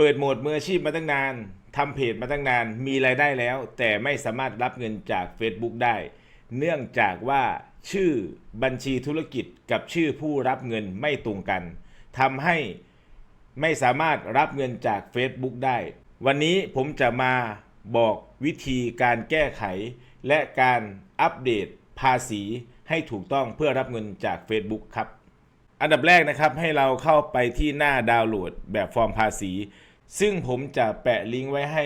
เปิดโหมดมืออาชีพมาตั้งนานทำเพจมาตั้งนาน มีรายได้แล้ว แต่ไม่สามารถรับเงินจาก Facebook ได้ เนื่องจากว่าชื่อบัญชีธุรกิจกับชื่อผู้รับเงินไม่ตรงกันทำให้ไม่สามารถรับเงินจาก Facebook ได้ วันนี้ผมจะมาบอกวิธีการแก้ไข และการอัปเดตภาษีให้ถูกต้องเพื่อรับเงินจาก Facebook ครับ อันดับแรกนะครับให้เราเข้าไปที่หน้าดาวน์โหลดแบบฟอร์มภาษี ซึ่งผมจะแปะลิงก์ไว้ให้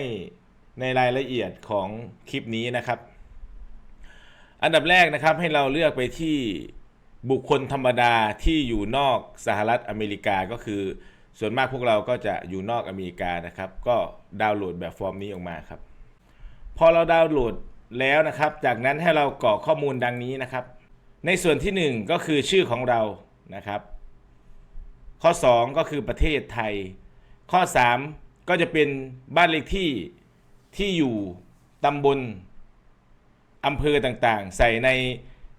ในรายละเอียดของคลิปนี้นะครับ อันดับแรกนะครับให้เราเลือกไปที่บุคคลธรรมดาที่อยู่นอกสหรัฐอเมริกาก็คือ ส่วนมากพวกเราก็จะอยู่นอกอเมริกานะครับ ก็ดาวน์โหลดแบบฟอร์มนี้ออกมาครับ พอเราดาวน์โหลดแล้วนะครับ จากนั้นให้เรากรอกข้อมูลดังนี้นะครับ ในส่วนที่ 1 ก็คือชื่อของเรานะครับ ข้อ 2 ก็คือประเทศไทย ข้อ 3 ก็จะเป็นบ้านเลขที่ที่อยู่ตำบลอำเภอต่างๆ ใส่ใน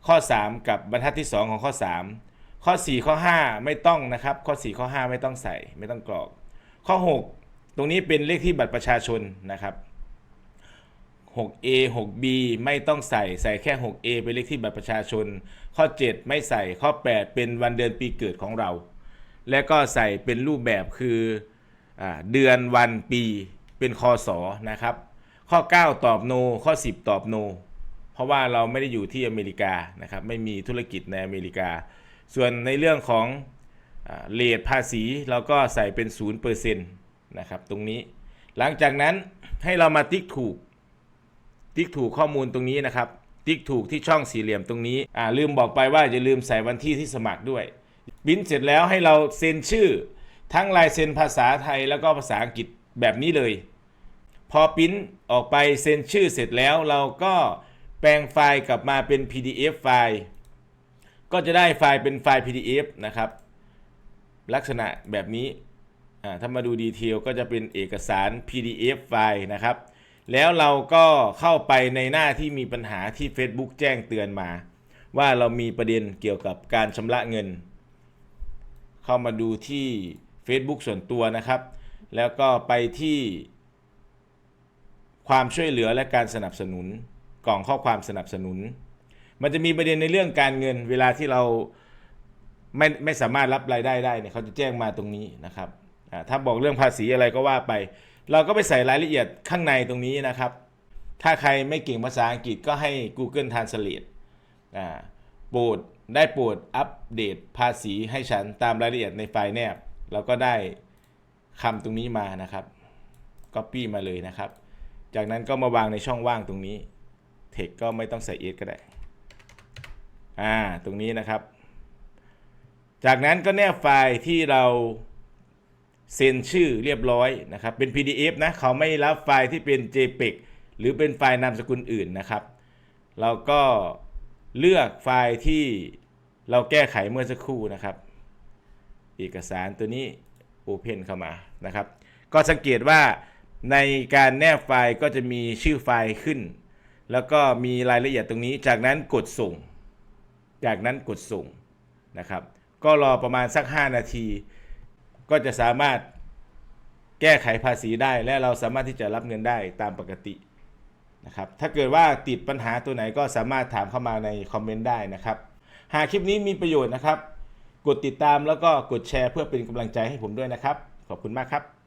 ข้อ 3 กับบรรทัดที่ 2 ของข้อ 3 ข้อ 4 ข้อ 5 ไม่ต้องนะครับ ข้อ 4 ข้อ 5 ไม่ต้องใส่ไม่ต้องกรอก ข้อ 6 ตรงนี้เป็นเลขที่บัตรประชาชนนะครับ 6A 6B ไม่ต้องใส่ใส่แค่ 6A เป็นเลขที่บัตรประชาชน ข้อ 7 ไม่ใส่ข้อ 8 เป็นวันเดือนปีเกิดของเรา และก็ใส่เป็นรูปแบบคือ เดือนวันปีเป็นคอสอนะครับ ข้อ 9 ตอบโน ข้อ 10 ตอบโน เพราะว่าเราไม่ได้อยู่ที่อเมริกานะครับ ไม่มีธุรกิจในอเมริกา ส่วนในเรื่องของเลทภาษีเราก็ใส่เป็น0%นะครับตรงนี้ หลังจากนั้นให้เรามาติ๊กถูก ติ๊กถูกข้อมูลตรงนี้นะครับ ติ๊กถูกที่ช่องสี่เหลี่ยมตรงนี้อ่าลืมบอกไปว่าอย่าลืมใส่วันที่ที่สมัครด้วย บินเสร็จแล้วให้เราเซ็นชื่อ ทั้งลายเซ็นภาษาไทยแล้วก็ภาษาอังกฤษแบบนี้เลย พอปริ้นออกไปเซ็นชื่อเสร็จแล้วเราก็แปลงไฟล์กลับมาเป็น PDF ไฟล์ ก็จะได้ไฟล์เป็นไฟล์ PDF นะครับ ลักษณะแบบนี้ถ้ามาดูดีเทลก็จะเป็นเอกสาร PDF ไฟล์นะครับ แล้วเราก็เข้าไปในหน้าที่มีปัญหาที่ Facebook แจ้งเตือนมา ว่าเรามีประเด็นเกี่ยวกับการชำระเงิน เข้ามาดูที่ Facebook ส่วนตัวนะครับ แล้วก็ไปที่ความช่วยเหลือและการสนับสนุนกล่องข้อความสนับสนุน มันจะมีประเด็นในเรื่องการเงิน เวลาที่เราไม่ไม่สามารถรับรายได้ได้เนี่ยเขาจะแจ้งมาตรงนี้นะครับถ้าบอกเรื่องภาษีอะไรก็ว่าไป เราก็ไปใส่รายละเอียดข้างในตรงนี้นะครับ ถ้าใครไม่เก่งภาษาอังกฤษก็ให้ Google Translate โปรดได้โปรดอัปเดตภาษีให้ฉันตามรายละเอียดในไฟล์แนบ เราก็ได้คำตรงนี้มานะครับ Copy มาเลยนะครับ จากนั้นก็มาวางในช่องว่างตรงนี้เทคก็ไม่ต้องใส่ S ก็ได้ อ่า ตรงนี้นะครับ จากนั้นก็แนบไฟล์ที่เราเซ็นชื่อเรียบร้อยนะครับ เป็น PDF นะ เขาไม่รับไฟล์ที่เป็น JPEG หรือเป็นไฟล์นามสกุลอื่นนะครับ เราก็เลือกไฟล์ที่เราแก้ไขเมื่อสักครู่นะครับ เอกสารตัวนี้ Open เข้ามานะครับ ก็สังเกตว่าในการแนบไฟล์ก็จะมีชื่อไฟล์ขึ้น แล้วก็มีรายละเอียดตรงนี้ จากนั้นกดส่ง จากนั้นกดส่งนะครับ ก็รอประมาณสัก 5 นาที ก็จะสามารถแก้ไขภาษีได้ และเราสามารถที่จะรับเงินได้ตามปกตินะครับ ถ้าเกิดว่าติดปัญหาตัวไหนก็สามารถถามเข้ามาในคอมเมนต์ได้นะครับ หากคลิปนี้มีประโยชน์นะครับ กดติดตามแล้วก็กดแชร์เพื่อเป็นกำลังใจให้ผมด้วยนะครับ ขอบคุณมากครับ